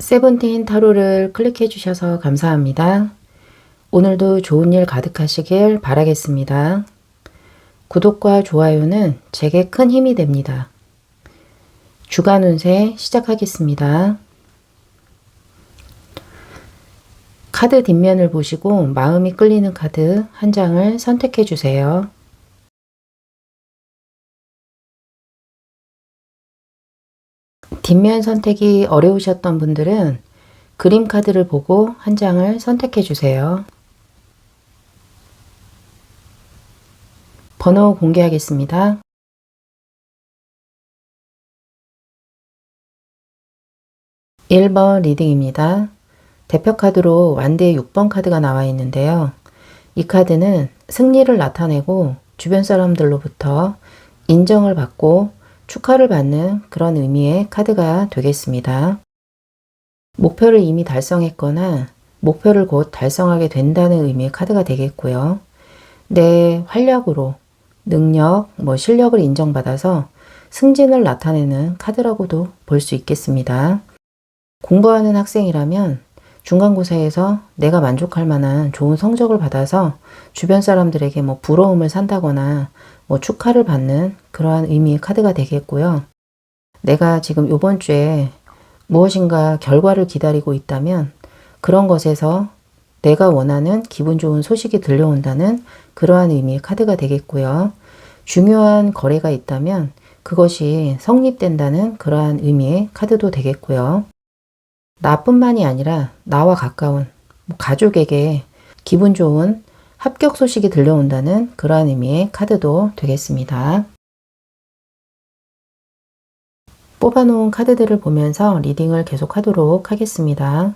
세븐틴 타로를 클릭해 주셔서 감사합니다. 오늘도 좋은 일 가득하시길 바라겠습니다. 구독과 좋아요는 제게 큰 힘이 됩니다. 주간 운세 시작하겠습니다. 카드 뒷면을 보시고 마음이 끌리는 카드 한 장을 선택해 주세요. 뒷면 선택이 어려우셨던 분들은 그림 카드를 보고 한 장을 선택해 주세요. 번호 공개하겠습니다. 1번 리딩입니다. 대표 카드로 완대 6번 카드가 나와 있는데요. 이 카드는 승리를 나타내고 주변 사람들로부터 인정을 받고 축하를 받는 그런 의미의 카드가 되겠습니다. 목표를 이미 달성했거나 목표를 곧 달성하게 된다는 의미의 카드가 되겠고요. 내 활력으로 능력, 뭐 실력을 인정받아서 승진을 나타내는 카드라고도 볼 수 있겠습니다. 공부하는 학생이라면 중간고사에서 내가 만족할 만한 좋은 성적을 받아서 주변 사람들에게 뭐 부러움을 산다거나 뭐 축하를 받는 그러한 의미의 카드가 되겠고요. 내가 지금 이번 주에 무엇인가 결과를 기다리고 있다면 그런 것에서 내가 원하는 기분 좋은 소식이 들려온다는 그러한 의미의 카드가 되겠고요. 중요한 거래가 있다면 그것이 성립된다는 그러한 의미의 카드도 되겠고요. 나뿐만이 아니라 나와 가까운 뭐 가족에게 기분 좋은 합격 소식이 들려온다는 그러한 의미의 카드도 되겠습니다. 뽑아놓은 카드들을 보면서 리딩을 계속하도록 하겠습니다.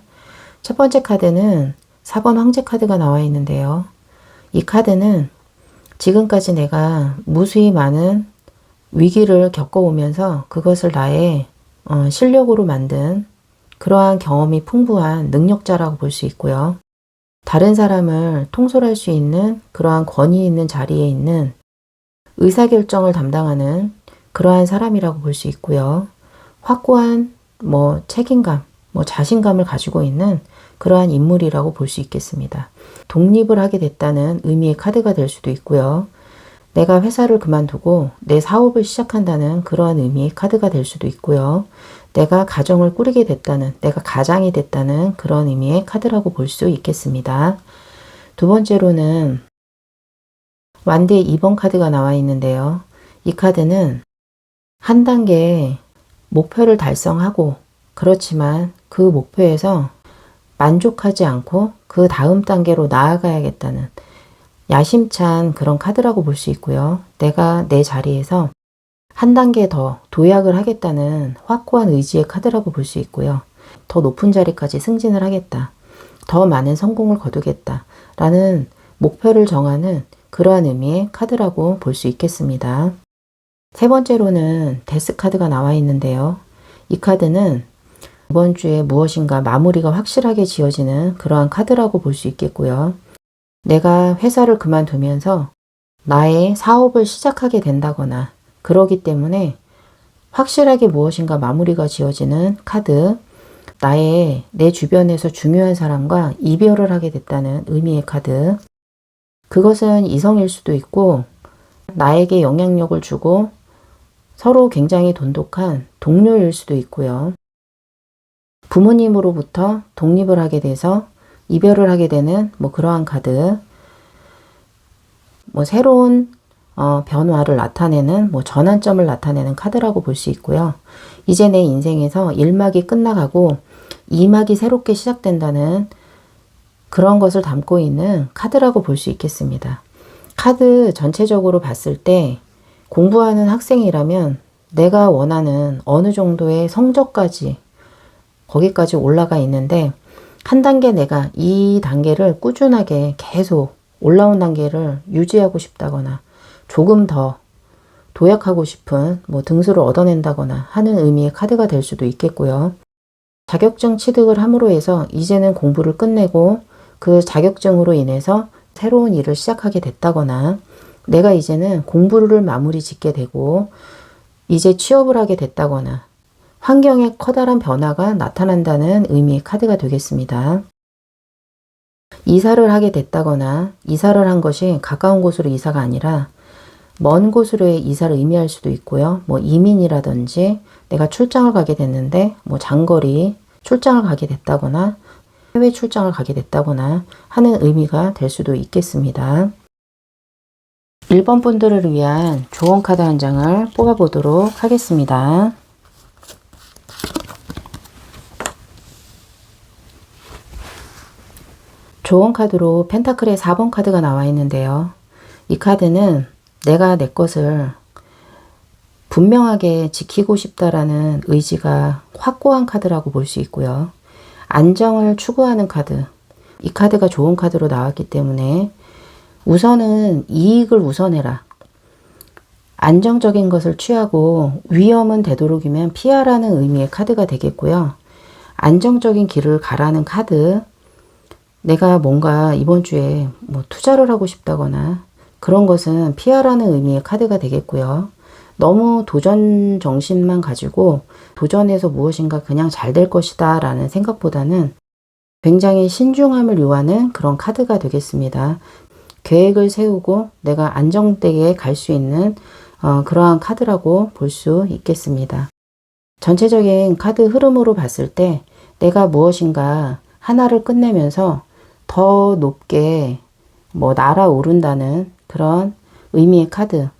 첫 번째 카드는 4번 황제 카드가 나와 있는데요. 이 카드는 지금까지 내가 무수히 많은 위기를 겪어오면서 그것을 나의 어, 실력으로 만든 그러한 경험이 풍부한 능력자라고 볼 수 있고요. 다른 사람을 통솔할 수 있는 그러한 권위 있는 자리에 있는 의사결정을 담당하는 그러한 사람이라고 볼 수 있고요. 확고한 뭐 책임감, 뭐 자신감을 가지고 있는 그러한 인물이라고 볼 수 있겠습니다. 독립을 하게 됐다는 의미의 카드가 될 수도 있고요. 내가 회사를 그만두고 내 사업을 시작한다는 그러한 의미의 카드가 될 수도 있고요. 내가 가정을 꾸리게 됐다는, 내가 가장이 됐다는 그런 의미의 카드라고 볼 수 있겠습니다. 두 번째로는 완대 2번 카드가 나와 있는데요. 이 카드는 한 단계 목표를 달성하고 그렇지만 그 목표에서 만족하지 않고 그 다음 단계로 나아가야겠다는 야심찬 그런 카드라고 볼 수 있고요. 내가 내 자리에서 한 단계 더 도약을 하겠다는 확고한 의지의 카드라고 볼 수 있고요. 더 높은 자리까지 승진을 하겠다. 더 많은 성공을 거두겠다. 라는 목표를 정하는 그러한 의미의 카드라고 볼 수 있겠습니다. 세 번째로는 데스 카드가 나와 있는데요. 이 카드는 이번 주에 무엇인가 마무리가 확실하게 지어지는 그러한 카드라고 볼 수 있겠고요. 내가 회사를 그만두면서 나의 사업을 시작하게 된다거나 그러기 때문에 확실하게 무엇인가 마무리가 지어지는 카드, 나의 내 주변에서 중요한 사람과 이별을 하게 됐다는 의미의 카드. 그것은 이성일 수도 있고 나에게 영향력을 주고 서로 굉장히 돈독한 동료일 수도 있고요. 부모님으로부터 독립을 하게 돼서 이별을 하게 되는 뭐 그러한 카드, 뭐 새로운 어, 변화를 나타내는 뭐 전환점을 나타내는 카드라고 볼 수 있고요. 이제 내 인생에서 1막이 끝나가고 2막이 새롭게 시작된다는 그런 것을 담고 있는 카드라고 볼 수 있겠습니다. 카드 전체적으로 봤을 때 공부하는 학생이라면 내가 원하는 어느 정도의 성적까지 거기까지 올라가 있는데 한 단계 내가 이 단계를 꾸준하게 계속 올라온 단계를 유지하고 싶다거나 조금 더 도약하고 싶은 뭐 등수를 얻어낸다거나 하는 의미의 카드가 될 수도 있겠고요. 자격증 취득을 함으로 해서 이제는 공부를 끝내고 그 자격증으로 인해서 새로운 일을 시작하게 됐다거나 내가 이제는 공부를 마무리 짓게 되고 이제 취업을 하게 됐다거나 환경에 커다란 변화가 나타난다는 의미의 카드가 되겠습니다. 이사를 하게 됐다거나 이사를 한 것이 가까운 곳으로 이사가 아니라 먼 곳으로의 이사를 의미할 수도 있고요. 뭐 이민이라든지 내가 출장을 가게 됐는데 뭐 장거리 출장을 가게 됐다거나 해외 출장을 가게 됐다거나 하는 의미가 될 수도 있겠습니다. 1번 분들을 위한 조언 카드 한 장을 뽑아보도록 하겠습니다. 조언 카드로 펜타클의 4번 카드가 나와 있는데요. 이 카드는 내가 내 것을 분명하게 지키고 싶다라는 의지가 확고한 카드라고 볼 수 있고요. 안정을 추구하는 카드. 이 카드가 좋은 카드로 나왔기 때문에 우선은 이익을 우선해라. 안정적인 것을 취하고 위험은 되도록이면 피하라는 의미의 카드가 되겠고요. 안정적인 길을 가라는 카드. 내가 뭔가 이번 주에 뭐 투자를 하고 싶다거나 그런 것은 피하라는 의미의 카드가 되겠고요. 너무 도전 정신만 가지고 도전해서 무엇인가 그냥 잘 될 것이다 라는 생각보다는 굉장히 신중함을 요하는 그런 카드가 되겠습니다. 계획을 세우고 내가 안정되게 갈 수 있는 어, 그러한 카드라고 볼 수 있겠습니다. 전체적인 카드 흐름으로 봤을 때 내가 무엇인가 하나를 끝내면서 더 높게 뭐 날아오른다는 그런 의미의 카드.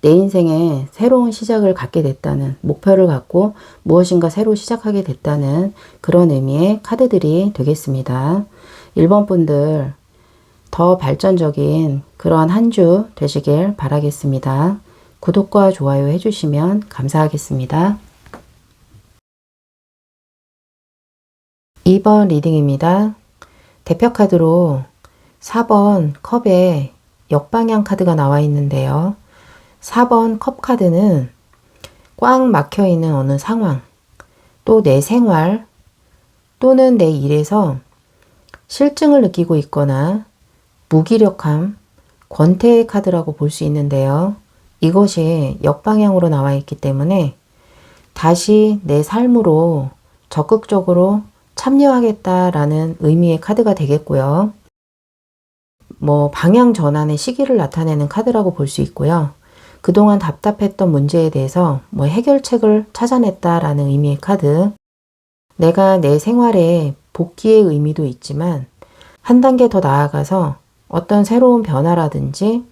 내 인생에 새로운 시작을 갖게 됐다는 목표를 갖고 무엇인가 새로 시작하게 됐다는 그런 의미의 카드들이 되겠습니다. 1번 분들 더 발전적인 그런 한주 되시길 바라겠습니다. 구독과 좋아요 해주시면 감사하겠습니다. 2번 리딩입니다. 대표 카드로 4번 컵에 역방향 카드가 나와 있는데요. 4번 컵 카드는 꽉 막혀 있는 어느 상황, 또 내 생활, 또는 내 일에서 실증을 느끼고 있거나 무기력함, 권태의 카드라고 볼 수 있는데요. 이것이 역방향으로 나와 있기 때문에 다시 내 삶으로 적극적으로 참여하겠다라는 의미의 카드가 되겠고요. 뭐 방향 전환의 시기를 나타내는 카드라고 볼 수 있고요. 그동안 답답했던 문제에 대해서 뭐 해결책을 찾아냈다라는 의미의 카드. 내가 내 생활에 복귀의 의미도 있지만 한 단계 더 나아가서 어떤 새로운 변화라든지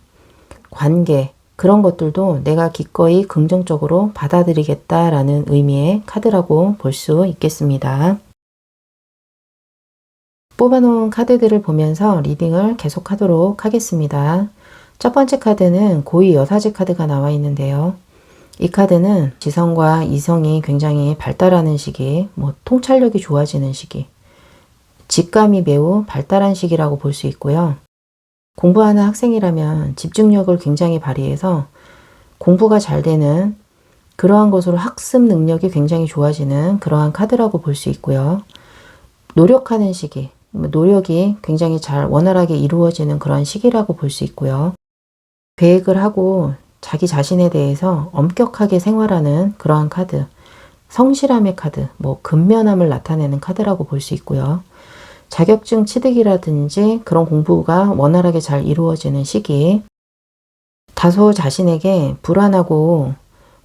관계 그런 것들도 내가 기꺼이 긍정적으로 받아들이겠다라는 의미의 카드라고 볼 수 있겠습니다. 뽑아놓은 카드들을 보면서 리딩을 계속하도록 하겠습니다. 첫 번째 카드는 고위 여사제 카드가 나와 있는데요. 이 카드는 지성과 이성이 굉장히 발달하는 시기, 뭐 통찰력이 좋아지는 시기, 직감이 매우 발달한 시기라고 볼 수 있고요. 공부하는 학생이라면 집중력을 굉장히 발휘해서 공부가 잘 되는 그러한 것으로 학습 능력이 굉장히 좋아지는 그러한 카드라고 볼 수 있고요. 노력하는 시기, 노력이 굉장히 잘 원활하게 이루어지는 그런 시기라고 볼 수 있고요. 계획을 하고 자기 자신에 대해서 엄격하게 생활하는 그러한 카드, 성실함의 카드, 뭐 근면함을 나타내는 카드라고 볼 수 있고요. 자격증 취득이라든지 그런 공부가 원활하게 잘 이루어지는 시기, 다소 자신에게 불안하고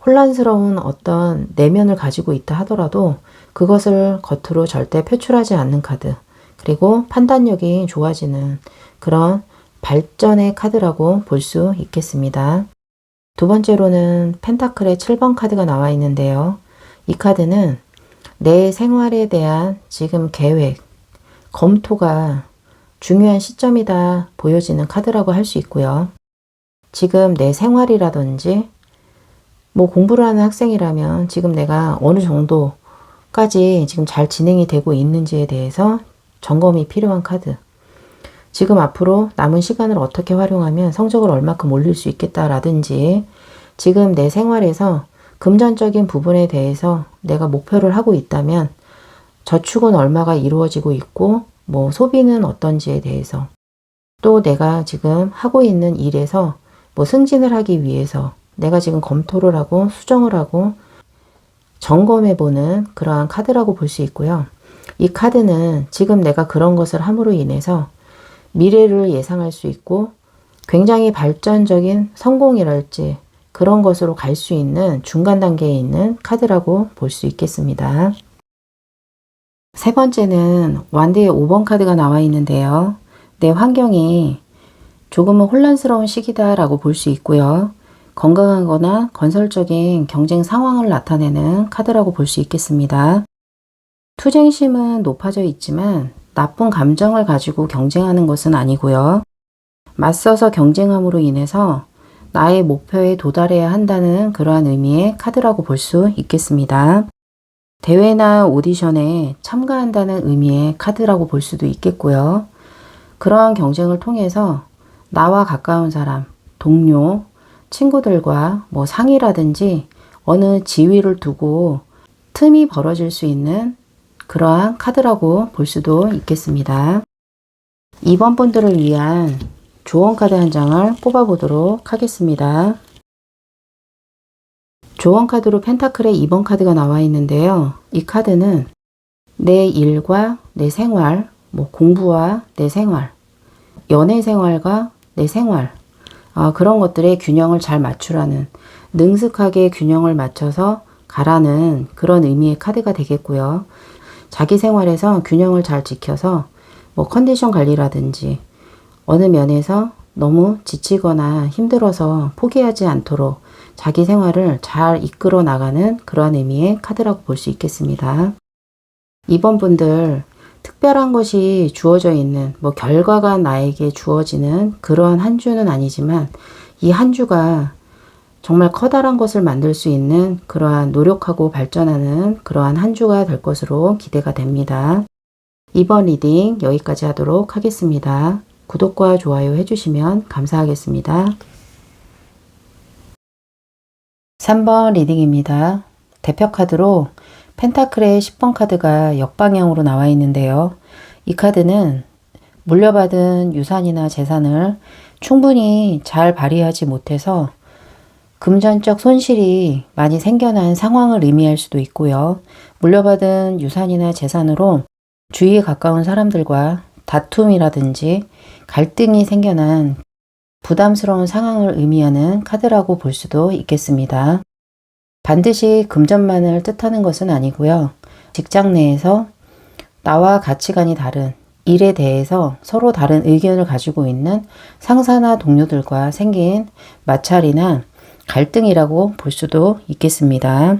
혼란스러운 어떤 내면을 가지고 있다 하더라도 그것을 겉으로 절대 표출하지 않는 카드, 그리고 판단력이 좋아지는 그런 발전의 카드라고 볼 수 있겠습니다. 두 번째로는 펜타클의 7번 카드가 나와 있는데요. 이 카드는 내 생활에 대한 지금 계획, 검토가 중요한 시점이다 보여지는 카드라고 할 수 있고요. 지금 내 생활이라든지 뭐 공부를 하는 학생이라면 지금 내가 어느 정도까지 지금 잘 진행이 되고 있는지에 대해서 점검이 필요한 카드. 지금 앞으로 남은 시간을 어떻게 활용하면 성적을 얼마큼 올릴 수 있겠다라든지 지금 내 생활에서 금전적인 부분에 대해서 내가 목표를 하고 있다면 저축은 얼마가 이루어지고 있고 뭐 소비는 어떤지에 대해서 또 내가 지금 하고 있는 일에서 뭐 승진을 하기 위해서 내가 지금 검토를 하고 수정을 하고 점검해 보는 그러한 카드라고 볼 수 있고요. 이 카드는 지금 내가 그런 것을 함으로 인해서 미래를 예상할 수 있고 굉장히 발전적인 성공이랄지 그런 것으로 갈 수 있는 중간 단계에 있는 카드라고 볼 수 있겠습니다. 세 번째는 완대의 5번 카드가 나와 있는데요. 내 환경이 조금은 혼란스러운 시기다라고 볼 수 있고요. 건강하거나 건설적인 경쟁 상황을 나타내는 카드라고 볼 수 있겠습니다. 투쟁심은 높아져 있지만 나쁜 감정을 가지고 경쟁하는 것은 아니고요. 맞서서 경쟁함으로 인해서 나의 목표에 도달해야 한다는 그러한 의미의 카드라고 볼 수 있겠습니다. 대회나 오디션에 참가한다는 의미의 카드라고 볼 수도 있겠고요. 그러한 경쟁을 통해서 나와 가까운 사람, 동료, 친구들과 뭐 상이라든지 어느 지위를 두고 틈이 벌어질 수 있는 그러한 카드라고 볼 수도 있겠습니다. 이번 분들을 위한 조언 카드 한 장을 뽑아 보도록 하겠습니다. 조언 카드로 펜타클의 2번 카드가 나와 있는데요. 이 카드는 내 일과 내 생활, 뭐 공부와 내 생활, 연애 생활과 내 생활, 아, 그런 것들의 균형을 잘 맞추라는 능숙하게 균형을 맞춰서 가라는 그런 의미의 카드가 되겠고요. 자기 생활에서 균형을 잘 지켜서 뭐 컨디션 관리라든지 어느 면에서 너무 지치거나 힘들어서 포기하지 않도록 자기 생활을 잘 이끌어 나가는 그러한 의미의 카드라고 볼 수 있겠습니다. 이번 분들 특별한 것이 주어져 있는 뭐 결과가 나에게 주어지는 그러한 한 주는 아니지만 이 한 주가 정말 커다란 것을 만들 수 있는 그러한 노력하고 발전하는 그러한 한 주가 될 것으로 기대가 됩니다. 이번 리딩 여기까지 하도록 하겠습니다. 구독과 좋아요 해주시면 감사하겠습니다. 3번 리딩입니다. 대표 카드로 펜타클의 10번 카드가 역방향으로 나와 있는데요. 이 카드는 물려받은 유산이나 재산을 충분히 잘 발휘하지 못해서 금전적 손실이 많이 생겨난 상황을 의미할 수도 있고요. 물려받은 유산이나 재산으로 주위에 가까운 사람들과 다툼이라든지 갈등이 생겨난 부담스러운 상황을 의미하는 카드라고 볼 수도 있겠습니다. 반드시 금전만을 뜻하는 것은 아니고요. 직장 내에서 나와 가치관이 다른 일에 대해서 서로 다른 의견을 가지고 있는 상사나 동료들과 생긴 마찰이나 갈등이라고 볼 수도 있겠습니다.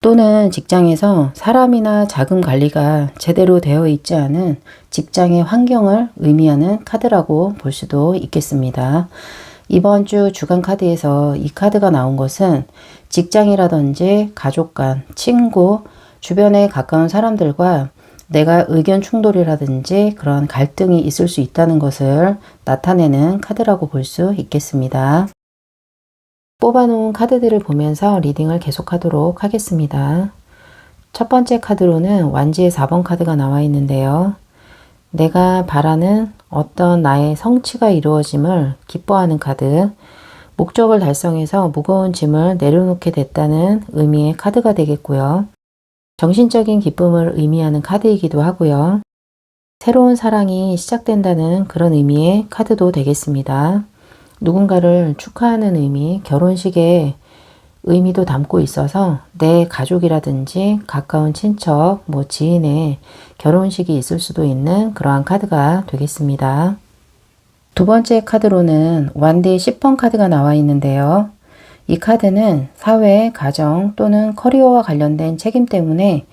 또는 직장에서 사람이나 자금 관리가 제대로 되어 있지 않은 직장의 환경을 의미하는 카드라고 볼 수도 있겠습니다. 이번 주 주간 카드에서 이 카드가 나온 것은 직장이라든지 가족 간, 친구, 주변에 가까운 사람들과 내가 의견 충돌이라든지 그런 갈등이 있을 수 있다는 것을 나타내는 카드라고 볼 수 있겠습니다. 뽑아놓은 카드들을 보면서 리딩을 계속하도록 하겠습니다. 첫 번째 카드로는 완지의 4번 카드가 나와 있는데요. 내가 바라는 어떤 나의 성취가 이루어짐을 기뻐하는 카드, 목적을 달성해서 무거운 짐을 내려놓게 됐다는 의미의 카드가 되겠고요. 정신적인 기쁨을 의미하는 카드이기도 하고요. 새로운 사랑이 시작된다는 그런 의미의 카드도 되겠습니다. 누군가를 축하하는 의미, 결혼식의 의미도 담고 있어서 내 가족이라든지 가까운 친척, 뭐 지인의 결혼식이 있을 수도 있는 그러한 카드가 되겠습니다. 두 번째 카드로는 완대의 10번 카드가 나와 있는데요. 이 카드는 사회, 가정 또는 커리어와 관련된 책임 때문에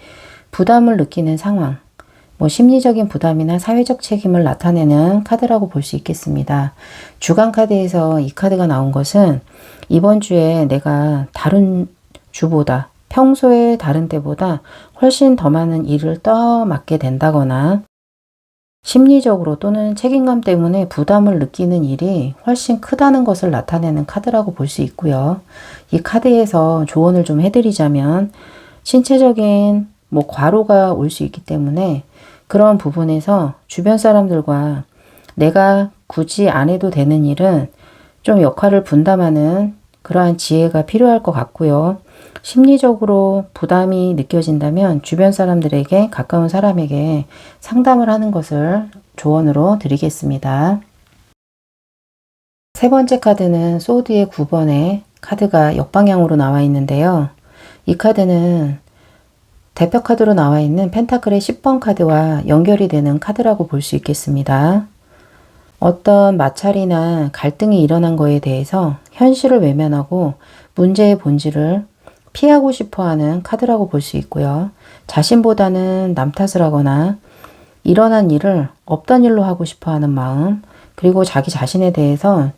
부담을 느끼는 상황, 뭐 심리적인 부담이나 사회적 책임을 나타내는 카드라고 볼 수 있겠습니다. 주간 카드에서 이 카드가 나온 것은 이번 주에 내가 다른 주보다 평소에 다른 때보다 훨씬 더 많은 일을 떠맡게 된다거나 심리적으로 또는 책임감 때문에 부담을 느끼는 일이 훨씬 크다는 것을 나타내는 카드라고 볼 수 있고요. 이 카드에서 조언을 좀 해드리자면 신체적인 뭐 과로가 올 수 있기 때문에 그런 부분에서 주변 사람들과 내가 굳이 안 해도 되는 일은 좀 역할을 분담하는 그러한 지혜가 필요할 것 같고요. 심리적으로 부담이 느껴진다면 주변 사람들에게 가까운 사람에게 상담을 하는 것을 조언으로 드리겠습니다. 세 번째 카드는 소드의 9번에 카드가 역방향으로 나와 있는데요. 이 카드는 대표 카드로 나와 있는 펜타클의 10번 카드와 연결이 되는 카드라고 볼 수 있겠습니다. 어떤 마찰이나 갈등이 일어난 거에 대해서 현실을 외면하고 문제의 본질을 피하고 싶어 하는 카드라고 볼 수 있고요. 자신보다는 남 탓을 하거나 일어난 일을 없던 일로 하고 싶어 하는 마음, 그리고 자기 자신에 대해서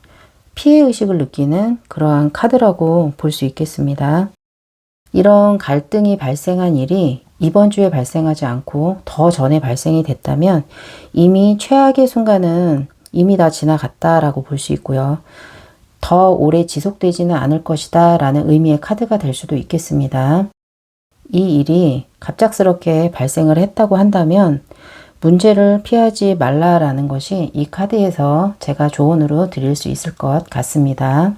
피해 의식을 느끼는 그러한 카드라고 볼 수 있겠습니다. 이런 갈등이 발생한 일이 이번 주에 발생하지 않고 더 전에 발생이 됐다면 이미 최악의 순간은 이미 다 지나갔다라고 볼 수 있고요. 더 오래 지속되지는 않을 것이다 라는 의미의 카드가 될 수도 있겠습니다. 이 일이 갑작스럽게 발생을 했다고 한다면 문제를 피하지 말라라는 것이 이 카드에서 제가 조언으로 드릴 수 있을 것 같습니다.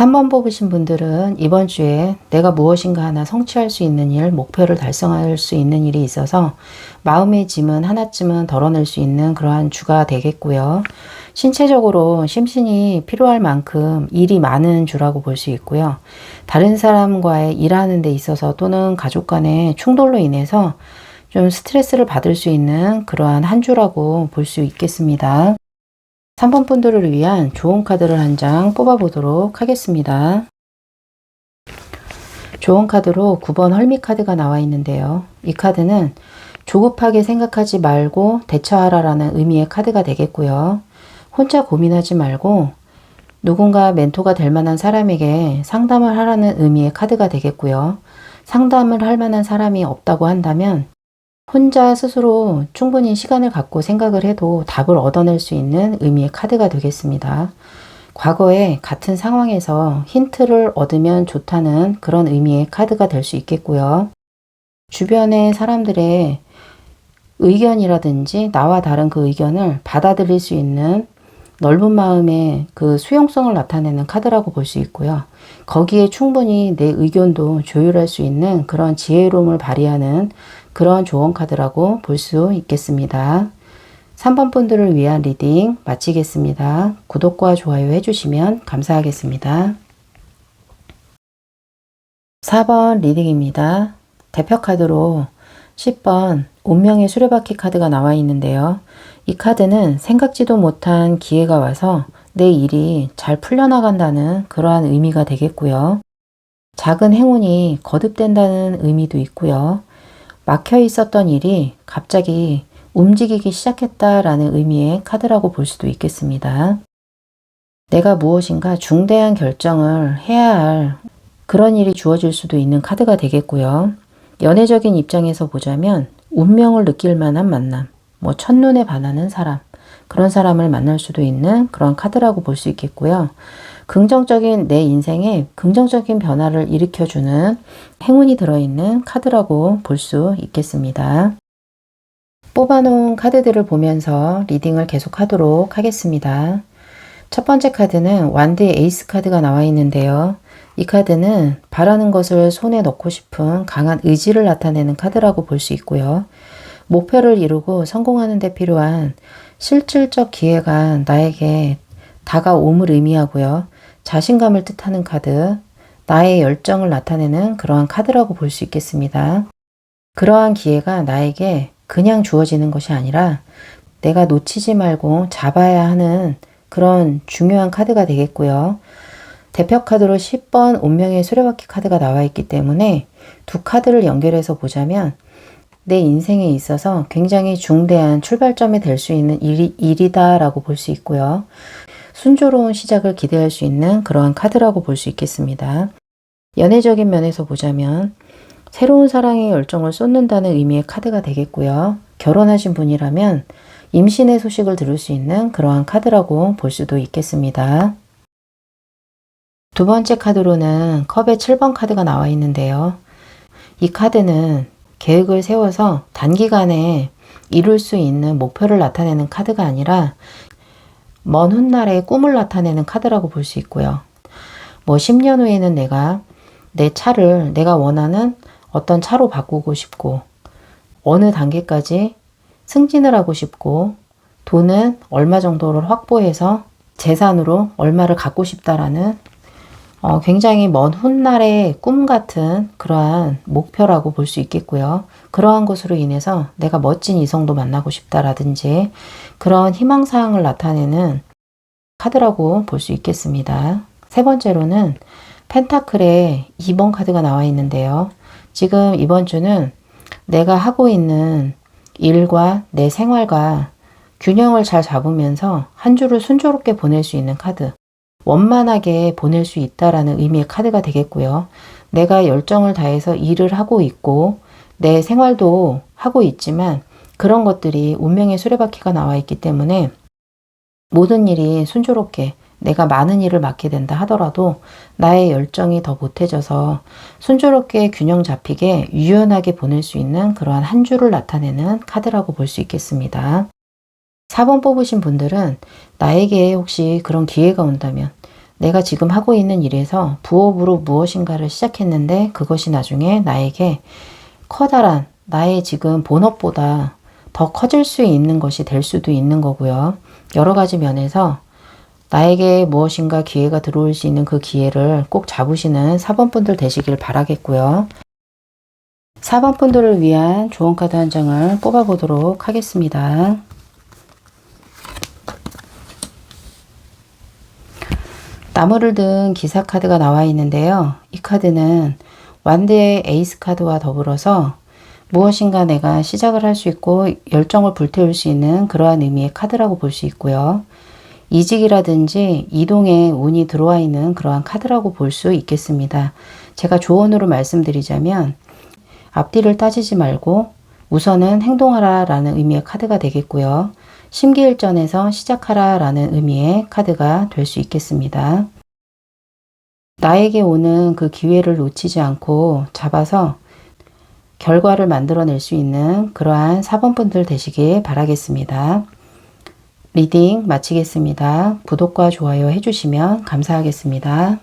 3번 뽑으신 분들은 이번 주에 내가 무엇인가 하나 성취할 수 있는 일, 목표를 달성할 수 있는 일이 있어서 마음의 짐은 하나쯤은 덜어낼 수 있는 그러한 주가 되겠고요. 신체적으로 심신이 필요할 만큼 일이 많은 주라고 볼 수 있고요. 다른 사람과의 일하는 데 있어서 또는 가족 간의 충돌로 인해서 좀 스트레스를 받을 수 있는 그러한 한 주라고 볼 수 있겠습니다. 3번 분들을 위한 좋은 카드를 한 장 뽑아보도록 하겠습니다. 좋은 카드로 9번 헐미 카드가 나와 있는데요. 이 카드는 조급하게 생각하지 말고 대처하라라는 의미의 카드가 되겠고요. 혼자 고민하지 말고 누군가 멘토가 될 만한 사람에게 상담을 하라는 의미의 카드가 되겠고요. 상담을 할 만한 사람이 없다고 한다면 혼자 스스로 충분히 시간을 갖고 생각을 해도 답을 얻어낼 수 있는 의미의 카드가 되겠습니다. 과거에 같은 상황에서 힌트를 얻으면 좋다는 그런 의미의 카드가 될 수 있겠고요. 주변의 사람들의 의견이라든지 나와 다른 그 의견을 받아들일 수 있는 넓은 마음의 그 수용성을 나타내는 카드라고 볼 수 있고요. 거기에 충분히 내 의견도 조율할 수 있는 그런 지혜로움을 발휘하는 그런 조언 카드라고 볼 수 있겠습니다. 3번 분들을 위한 리딩 마치겠습니다. 구독과 좋아요 해주시면 감사하겠습니다. 4번 리딩입니다. 대표 카드로 10번 운명의 수레바퀴 카드가 나와 있는데요. 이 카드는 생각지도 못한 기회가 와서 내 일이 잘 풀려나간다는 그러한 의미가 되겠고요. 작은 행운이 거듭된다는 의미도 있고요. 막혀 있었던 일이 갑자기 움직이기 시작했다라는 의미의 카드라고 볼 수도 있겠습니다. 내가 무엇인가 중대한 결정을 해야 할 그런 일이 주어질 수도 있는 카드가 되겠고요. 연애적인 입장에서 보자면 운명을 느낄 만한 만남, 뭐 첫눈에 반하는 사람, 그런 사람을 만날 수도 있는 그런 카드라고 볼 수 있겠고요. 긍정적인 내 인생에 긍정적인 변화를 일으켜주는 행운이 들어있는 카드라고 볼 수 있겠습니다. 뽑아놓은 카드들을 보면서 리딩을 계속 하도록 하겠습니다. 첫 번째 카드는 완드의 에이스 카드가 나와 있는데요. 이 카드는 바라는 것을 손에 넣고 싶은 강한 의지를 나타내는 카드라고 볼 수 있고요. 목표를 이루고 성공하는 데 필요한 실질적 기회가 나에게 다가옴을 의미하고요. 자신감을 뜻하는 카드, 나의 열정을 나타내는 그러한 카드라고 볼 수 있겠습니다. 그러한 기회가 나에게 그냥 주어지는 것이 아니라 내가 놓치지 말고 잡아야 하는 그런 중요한 카드가 되겠고요. 대표 카드로 10번 운명의 수레바퀴 카드가 나와 있기 때문에 두 카드를 연결해서 보자면 내 인생에 있어서 굉장히 중대한 출발점이 될 수 있는 일이, 일이다라고 볼 수 있고요. 순조로운 시작을 기대할 수 있는 그러한 카드라고 볼 수 있겠습니다. 연애적인 면에서 보자면 새로운 사랑의 열정을 쏟는다는 의미의 카드가 되겠고요. 결혼하신 분이라면 임신의 소식을 들을 수 있는 그러한 카드라고 볼 수도 있겠습니다. 두 번째 카드로는 컵의 7번 카드가 나와 있는데요. 이 카드는 계획을 세워서 단기간에 이룰 수 있는 목표를 나타내는 카드가 아니라 먼 훗날의 꿈을 나타내는 카드라고 볼 수 있고요. 뭐 10년 후에는 내가 내 차를 내가 원하는 어떤 차로 바꾸고 싶고, 어느 단계까지 승진을 하고 싶고, 돈은 얼마 정도를 확보해서 재산으로 얼마를 갖고 싶다라는 어, 굉장히 먼 훗날의 꿈 같은 그러한 목표라고 볼 수 있겠고요. 그러한 것으로 인해서 내가 멋진 이성도 만나고 싶다라든지 그런 희망사항을 나타내는 카드라고 볼 수 있겠습니다. 세 번째로는 펜타클의 2번 카드가 나와 있는데요. 지금 이번 주는 내가 하고 있는 일과 내 생활과 균형을 잘 잡으면서 한 주를 순조롭게 보낼 수 있는 카드. 원만하게 보낼 수 있다라는 의미의 카드가 되겠고요. 내가 열정을 다해서 일을 하고 있고 내 생활도 하고 있지만 그런 것들이 운명의 수레바퀴가 나와 있기 때문에 모든 일이 순조롭게 내가 많은 일을 맡게 된다 하더라도 나의 열정이 더 보태져서 순조롭게 균형 잡히게 유연하게 보낼 수 있는 그러한 한 주를 나타내는 카드라고 볼 수 있겠습니다. 4번 뽑으신 분들은 나에게 혹시 그런 기회가 온다면 내가 지금 하고 있는 일에서 부업으로 무엇인가를 시작했는데 그것이 나중에 나에게 커다란 나의 지금 본업보다 더 커질 수 있는 것이 될 수도 있는 거고요. 여러 가지 면에서 나에게 무엇인가 기회가 들어올 수 있는 그 기회를 꼭 잡으시는 4번 분들 되시길 바라겠고요. 4번 분들을 위한 조언 카드 한 장을 뽑아보도록 하겠습니다. 나무를 든 기사 카드가 나와 있는데요. 이 카드는 완드의 에이스 카드와 더불어서 무엇인가 내가 시작을 할 수 있고 열정을 불태울 수 있는 그러한 의미의 카드라고 볼 수 있고요. 이직이라든지 이동에 운이 들어와 있는 그러한 카드라고 볼 수 있겠습니다. 제가 조언으로 말씀드리자면 앞뒤를 따지지 말고 우선은 행동하라 라는 의미의 카드가 되겠고요. 심기일전에서 시작하라 라는 의미의 카드가 될 수 있겠습니다. 나에게 오는 그 기회를 놓치지 않고 잡아서 결과를 만들어낼 수 있는 그러한 4번 분들 되시길 바라겠습니다. 리딩 마치겠습니다. 구독과 좋아요 해주시면 감사하겠습니다.